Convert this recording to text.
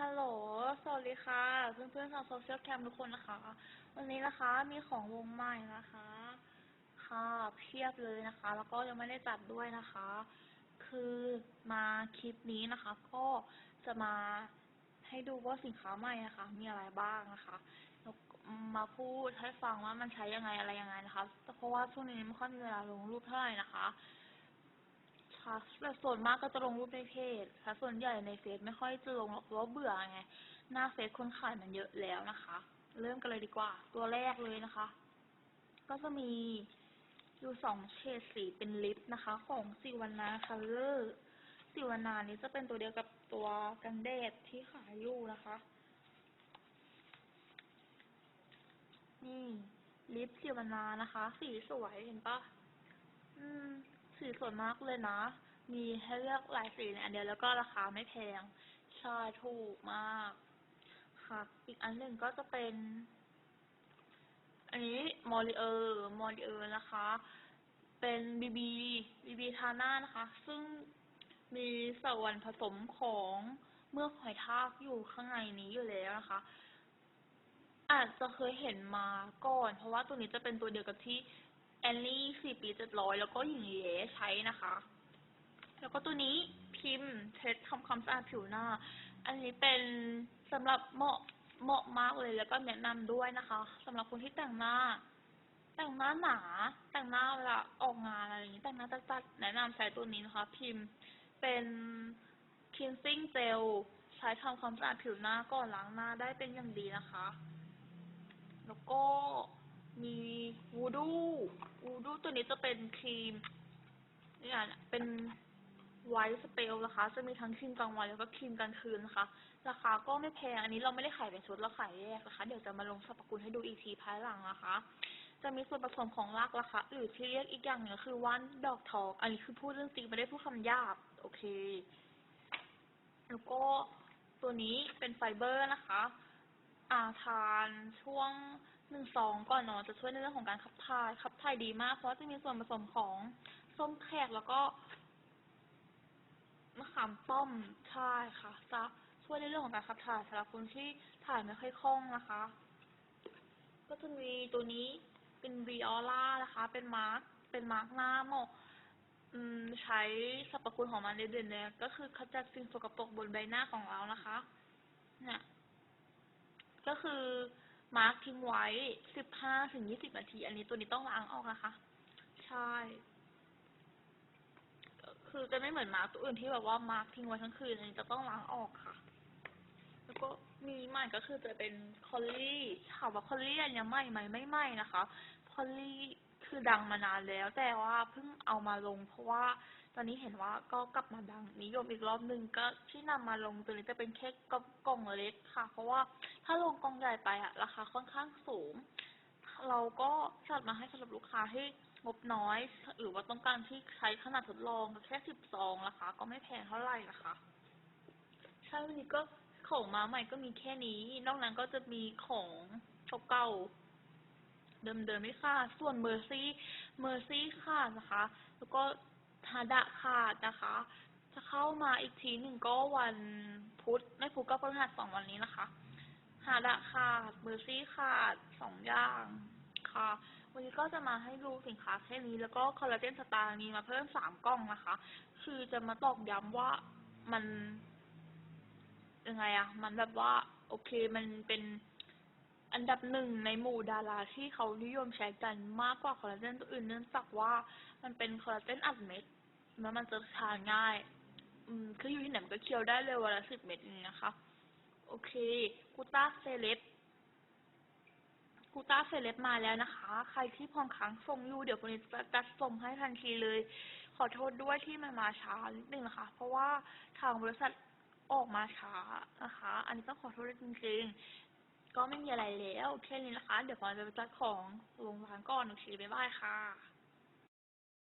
ฮัลโหล สวัสดีค่ะ เพื่อนๆชาวโซเชียลแคมทุกคนนะคะ วันนี้นะคะมีของวงใหม่นะคะ ค่ะเพียบเลยนะคะ แล้วก็ยังไม่ได้จัดด้วยนะคะ คือมาคลิปนี้นะคะ ก็จะมาให้ดูว่าสินค้าใหม่นะคะ มีอะไรบ้างนะคะแล้วมาพูดให้ฟังว่ามันใช้ยังไงอะไรยังไงนะคะเพราะว่าช่วงนี้ไม่ค่อยมีเวลาลงรูปเท่าไหร่นะคะ ค่ะแต่ส่วนมากก็จะลงรูปในเพจค่ะส่วนใหญ่ในเฟซไม่ค่อยจะลงหรอกเพราะว่าเบื่อไง หน้าเฟซคนขายมันเยอะแล้วนะคะ เริ่มกันเลยดีกว่า ตัวแรกเลยนะคะ ก็จะมีอยู่สองเฉดสีเป็นลิปนะคะ ของสิวนาคัลเลอร์สิวนานี้จะเป็นตัวเดียวกับตัวกันแดดที่ขายอยู่นะคะ นี่ลิปสิวนานะคะ สีสวยเห็นปะอืม สีสวยมากเลยนะ มีให้เลือกหลายสีในอันเดียวแล้วก็ราคาไม่แพง ใช่ถูกมาก ค่ะ อีกอันหนึ่งก็จะเป็น อันนี้มอริเออร์มอริเออร์นะคะ เป็นบีบีบีบีทาน้านะคะ ซึ่งมีส่วรรค์ผสมของเมือกหอยทากอยู่ข้างในนี้อยู่แล้วนะคะ อาจจะเคยเห็นมาก่อน เพราะว่าตัวนี้จะเป็นตัวเดียวกับที่ แอนลี่สี่ปีเจ็ดร้อยแล้วก็หญิงเย่ใช้นะคะ แล้วก็ตัวนี้พิมพ์เช็ดทำความสะอาดผิวหน้า อันนี้เป็นสำหรับเหมาะเหมาะมากเลยแล้วก็แนะนำด้วยนะคะสำหรับคนที่แต่งหน้า แต่งหน้าหนา แต่งหน้าเวลาออกงานอะไรอย่างนี้แต่งหน้าจัดๆแนะนำใช้ตัวนี้นะคะ พิมพ์เป็น cleansing gel ใช้ทำความสะอาดผิวหน้าก่อนล้างหน้าได้เป็นอย่างดีนะคะ แล้วก็ มีวูดูวูดูตัวนี้จะเป็นครีมนี่อะเป็นไวท์สเปลนะคะ จะมีทั้งครีมกลางวันแล้วก็ครีมกลางคืนนะคะ ราคาก็ไม่แพง อันนี้เราไม่ได้ขายเป็นชุดเราขายแยกนะคะ เดี๋ยวจะมาลงสรรพคุณให้ดูอีกทีภายหลังนะคะ จะมีส่วนผสมของรากราคาหรือที่เรียกอีกอย่างหนึ่งคือว่านดอกทอง อันนี้คือพูดเรื่องจริงไม่ได้พูดคำหยาบ โอเค แล้วก็ตัวนี้เป็นไฟเบอร์นะคะ อาทานช่วง หนึ่งสองก่อนเนอนจะช่วยในเรื่องของการขับถ่ายขับถ่ายดีมาก เพราะว่าจะมีส่วนผสมของส้มแขกแล้วก็มะขามป้อมใช่ค่ะจะช่วยในเรื่องของการขับถ่ายสำหรับคนที่ถ่ายไม่ค่อยคล่องนะคะ ก็จะมีตัวนี้เป็นวีออร่านะคะ เป็นมาร์กเป็นมาร์กหน้าเหมาะใช้สรรพคุณของมันเด่นๆเลยก็คือขจัดสิ่งสกปรกบนใบหน้าของเรานะคะ เนี่ย ก็คือ มาร์กทิ้งไว้สิบห้าถึงยี่สิบนาที อันนี้ตัวนี้ต้องล้างออกนะคะ ใช่ คือจะไม่เหมือนมาร์กตัวอื่นที่แบบว่ามาร์กทิ้งไว้ทั้งคืน อันนี้จะต้องล้างออกค่ะ แล้วก็มีใหม่ก็คือจะเป็นคอลลี่ถามว่าคอลลี่อันนี้ใหม่ไหมไม่ใหม่นะคะคอลลี่ คือดังมานานแล้ว แต่ว่าเพิ่งเอามาลง เพราะว่าตอนนี้เห็นว่าก็กลับมาดังนิยมอีกรอบหนึ่งก็ที่นำมาลงตัวนี้จะเป็นแค่กล่องเล็กค่ะ เพราะว่าถ้าลงกล่องใหญ่ไปอะราคาค่อนข้างสูง เราก็จัดมาให้สำหรับลูกค้าที่งบน้อย หรือว่าต้องการที่ใช้ขนาดทดลองแค่สิบซองราคาก็ไม่แพงเท่าไหร่นะคะใช่วันนี้ก็ของมาใหม่ก็มีแค่นี้ นอกนั้นก็จะมีของเก่าๆ เดิมๆไม่ค่ะ ส่วนเมอร์ซี่เมอร์ซี่ค่ะนะคะ แล้วก็ฮาดะขาดนะคะ จะเข้ามาอีกทีหนึ่งก็วันพุธไม่พุธก็พฤหัสสองวันนี้นะคะฮาดะขาดเมอร์ซี่ขาดสองอย่างค่ะวันนี้ก็จะมาให้ดูสินค้าแค่นี้แล้วก็คอลลาเจนสตาร์มีมาเพิ่มสามกล่องนะคะ คือจะมาตอกย้ำว่ามันยังไงอะมันแบบว่า โอเคมันเป็น อันดับหนึ่งในหมู่ดาราที่เขานิยมใช้กันมากกว่าคอลลาเจนตัวอื่นเนื่องจากว่ามันเป็นคอลลาเจนอัดเม็ดแล้วมันจะทานง่าย อืมคืออยู่ที่ไหนมันก็เคี้ยวได้เลยวันละสิบเม็ดเองนะคะ โอเคกูต้าเซเลบกูต้าเซเลบมาแล้วนะคะ ใครที่พองค้างส่งอยู่เดี๋ยววันนี้จะจัดส่งให้ทันทีเลย ขอโทษด้วยที่มันมาช้านิดนึงนะคะ เพราะว่าทางบริษัทออกมาช้านะคะ อันนี้ต้องขอโทษจริงๆ ก็ไม่มีอะไรแล้วแค่นี้นะคะ เดี๋ยวพอจะไปจัดของลงร้านก่อนโอเคบ๊ายบายค่ะ